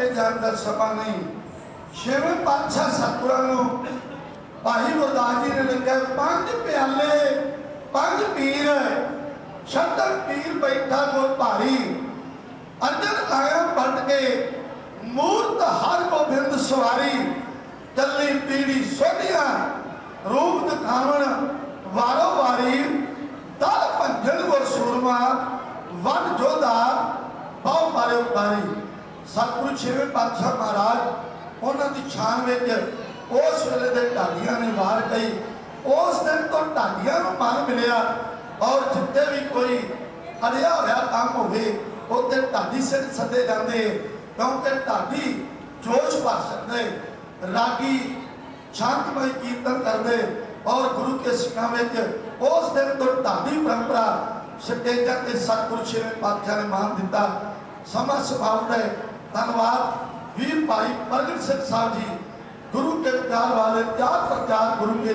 ਇਸ ਤੋਂ ਅੱਗੇ ਜਾਣ ਪਾਤਸ਼ਾਹ ਸਤਿਗੁਰਾਂ ਨੂੰ ਭਾਈ ਗੁਰਦਾਸ ਜੀ ਨੇ ਲਿਖਿਆ, ਪੰਜ ਪਿਆਲੇ, ਪੰਜ ਪੀਰ, ਛੱਤਰ ਪੀਰ ਬੈਠਾ ਗੁਰ ਭਾਰੀ। ਅਰਜਨ ਆਇਆ ਪਲਟ ਕੇ, ਮੂਰਤ ਹਰ ਗੋਬਿੰਦ ਸਵਾਰੀ। ਚੱਲੀ ਪੀੜੀ ਸੋਧੀਆਂ ਰੂਪ ਦਿਖਾਵਣ ਵਾਰੋ ਵਾਰੀ। ਦਲ ਭੰਜਨ ਗੁਰ ਸਤਿਗੁਰੂ ਛੇਵੇਂ ਪਾਤਸ਼ਾਹ ਮਹਾਰਾਜ, ਉਹਨਾਂ ਦੀ ਛਾਨ ਵਿੱਚ ਉਸ ਵੇਲੇ ਦੇ ਢਾਡੀਆਂ ਨੇ ਵਾਰ ਕਹੀ। ਉਸ ਦਿਨ ਤੋਂ ਢਾਡੀਆਂ ਨੂੰ ਮਨ ਮਿਲਿਆ ਔਰ ਜਿੱਤੇ ਵੀ ਕੋਈ ਅੜਿਆ ਹੋਇਆ ਕੰਮ ਹੋਵੇ, ਉੱਥੇ ਢਾਡੀ ਸਿਰ ਸੱਦੇ ਜਾਂਦੇ। ਕਿਉਂਕਿ ਢਾਡੀ ਜੋਸ਼ ਭਰ ਸਕਦੇ, ਰਾਗੀ ਸ਼ਾਂਤਮਈ ਕੀਰਤਨ ਕਰਦੇ ਔਰ ਗੁਰੂ ਕੇ ਸਿੱਖਾਂ ਵਿੱਚ ਉਸ ਦਿਨ ਤੋਂ ਢਾਡੀ ਪਰੰਪਰਾ ਸਟੇਜਾਂ ਤੇ ਸਤਿਗੁਰੂ ਛੇਵੇਂ ਪਾਤਸ਼ਾਹ ਨੇ ਮਾਨ ਦਿੱਤਾ। ਸਮਾਂ ਸਮਾਪਤ ਹੈ ਧੰਨਵਾਦ ਵੀਰ ਭਾਈ ਪ੍ਰਗਟ ਸਿੰਘ ਸਾਹਿਬ ਜੀ, ਗੁਰੂ ਕੇ ਪਿਆਰ ਵਾਲੇ ਚਾਰ ਪ੍ਰਚਾਰ ਗੁਰੂ ਕੇ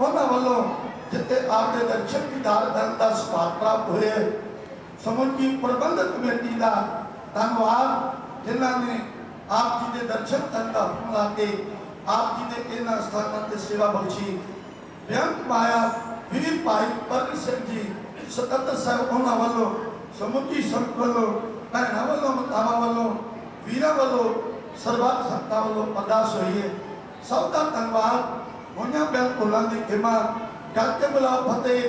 ਉਹਨਾਂ ਵੱਲੋਂ ਜਿੱਤੇ ਆਪ ਦੇ ਦਰਸ਼ਨ ਦੀਦਾਰ ਦਾ ਸੁਭਾਗ ਪ੍ਰਾਪਤ ਹੋਏ। ਸਮੁੱਚੀ ਪ੍ਰਬੰਧਕ ਕਮੇਟੀ ਦਾ ਧੰਨਵਾਦ, ਜਿਨ੍ਹਾਂ ਨੇ ਆਪ ਜੀ ਦੇ ਦਰਸ਼ਨ ਕਰਨ ਦਾ ਹੁਕਮ ਲਾ ਕੇ ਆਪ ਜੀ ਦੇ ਇਹਨਾਂ ਸਥਾਨਾਂ ਤੇ ਸੇਵਾ ਬਖਸ਼ੀ। ਬੇਅੰਤ ਮਾਇਆ, ਵੀਰ ਭਾਈ ਪ੍ਰਗਟ ਸਿੰਘ ਜੀ ਸਕੱਤਰ ਸਾਹਿਬ ਉਹਨਾਂ ਵੱਲੋਂ ਸਮੁੱਚੀ ਸੰਗਤ ਵੱਲੋਂ, ਭੈਣਾਂ ਵੱਲੋਂ, ਮਾਤਾਵਾਂ ਵੱਲੋਂ, ਵੀਰਾਂ ਵੱਲੋਂ, ਸਰਬੱਤ ਸੰਗਤਾਂ ਵੱਲੋਂ ਅਰਦਾਸ ਹੋਈ ਹੈ। ਸਭ ਦਾ ਧੰਨਵਾਦ। ਹੋਈਆਂ ਬੈਲ ਭੁੱਲਾਂ ਦੀ ਖਿਮਾ। ਗੱਜ ਬੁਲਾ ਫਤਿਹ।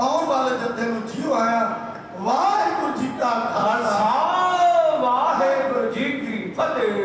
ਆਉਣ ਵਾਲੇ ਜੱਥੇ ਨੂੰ ਜੀਓ ਆਇਆ। ਵਾਹਿਗੁਰੂ ਜੀ ਕਾ ਖਾਲਸਾ ਖਾਲਸਾ ਵਾਹਿਗੁਰੂ ਜੀ ਕੀ ਫਤਿਹ